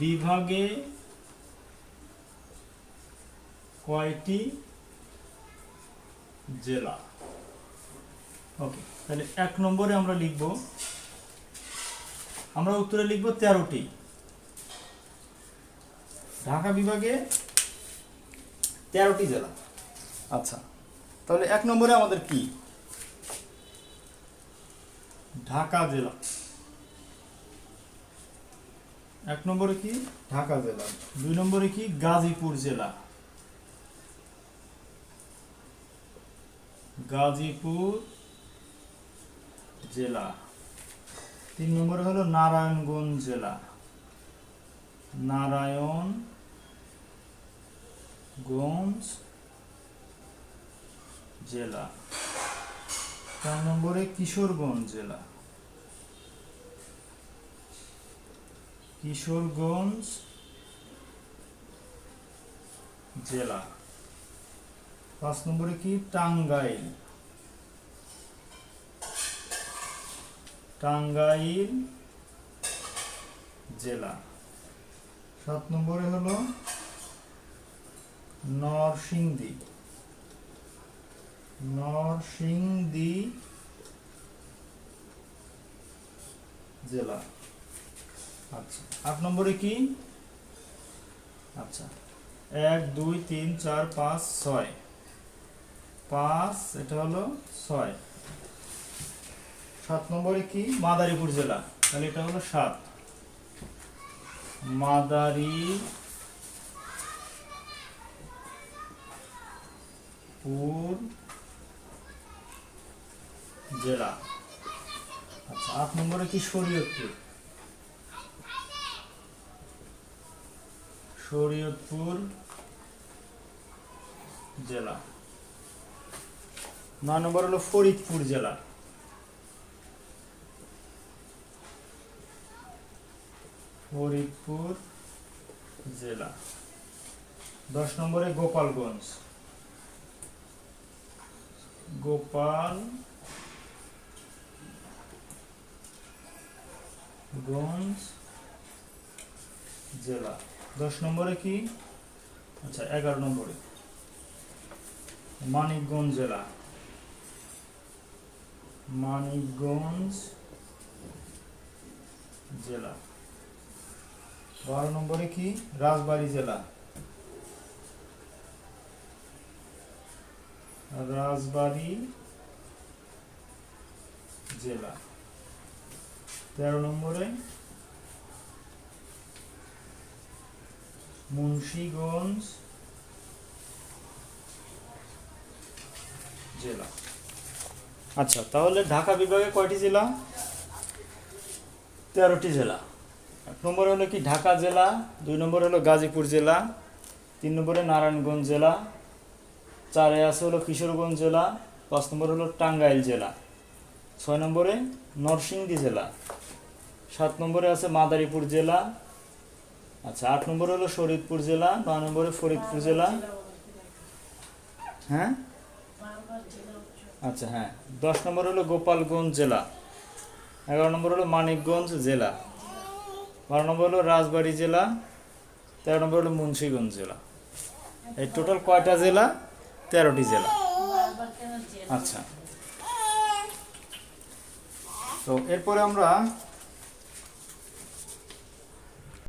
বিভাগে কয়টি জেলা? ওকে তাহলে এক নম্বরে আমরা লিখব, আমরা উত্তরে লিখব তেরোটি। ঢাকা বিভাগে তেরোটি জেলা। আচ্ছা তাহলে এক নম্বরে আমাদের কি? ঢাকা জেলা। এক নম্বরে কি? ঢাকা জেলা। দুই নম্বরে কি? গাজীপুর জেলা। গাজীপুর জেলা। তিন নম্বরে হলো নারায়ণগঞ্জ জেলা। নারায়ণগঞ্জ জেলা। চার নম্বরে কিশোরগঞ্জ জেলা। কিশোরগঞ্জ জেলা। পাঁচ নম্বরে কি? টাঙ্গাইল। টাঙ্গাইল জেলা। সাত নম্বরে হলো নরসিংদী। নরসিংদী জেলা। আচ্ছা আট নম্বরে কি? আচ্ছা এক, দুই, তিন, চার, পাঁচ, ছয়। পাঁচ, এটা হলো ছয়। সাত নম্বরে কি? মাদারীপুর জেলা। তাহলে এটা হলো সাত। মাদারীপুর জেলা। আচ্ছা আট নম্বরে কি শরীয়তপুর? শরীয়তপুর জেলা। নয় নম্বর হলো ফরিদপুর জেলা। ফরিদপুর জেলা। দশ নম্বরে গোপালগঞ্জ। গোপাল গঞ্জ জেলা। দশ নম্বরে কি? আচ্ছা এগারো নম্বরে। মানিকগঞ্জ জেলা। মানিকগঞ্জ জেলা। বারো নম্বরে কি? রাজবাড়ী জেলা। রাজবাড়ী জেলা। তেরো নম্বরে মুন্সিগঞ্জ জেলা। আচ্ছা তাহলে ঢাকা বিভাগে কয়টি জেলা? তেরোটি জেলা। এক নম্বর হলো কি ঢাকা জেলা দুই নম্বর হলো গাজীপুর জেলা তিন নম্বরে নারায়ণগঞ্জ জেলা চারে আছে হলো কিশোরগঞ্জ জেলা পাঁচ নম্বর হলো টাঙ্গাইল জেলা ছয় নম্বরে নরসিংদী জেলা সাত নম্বরে আছে মাদারীপুর জেলা আচ্ছা আট নম্বর হলো শরীদপুর জেলা নয় নম্বরে ফরিদপুর জেলা। হ্যাঁ? আচ্ছা হ্যাঁ। দশ নম্বর হলো গোপালগঞ্জ জেলা। এগারো নম্বর হলো মানিকগঞ্জ জেলা। বারো নম্বর হলো রাজবাড়ী জেলা। তেরো নম্বর হলো মুন্সিগঞ্জ জেলা। এই টোটাল কয়টা জেলা? তেরোটি জেলা। আচ্ছা। তো এরপরে আমরা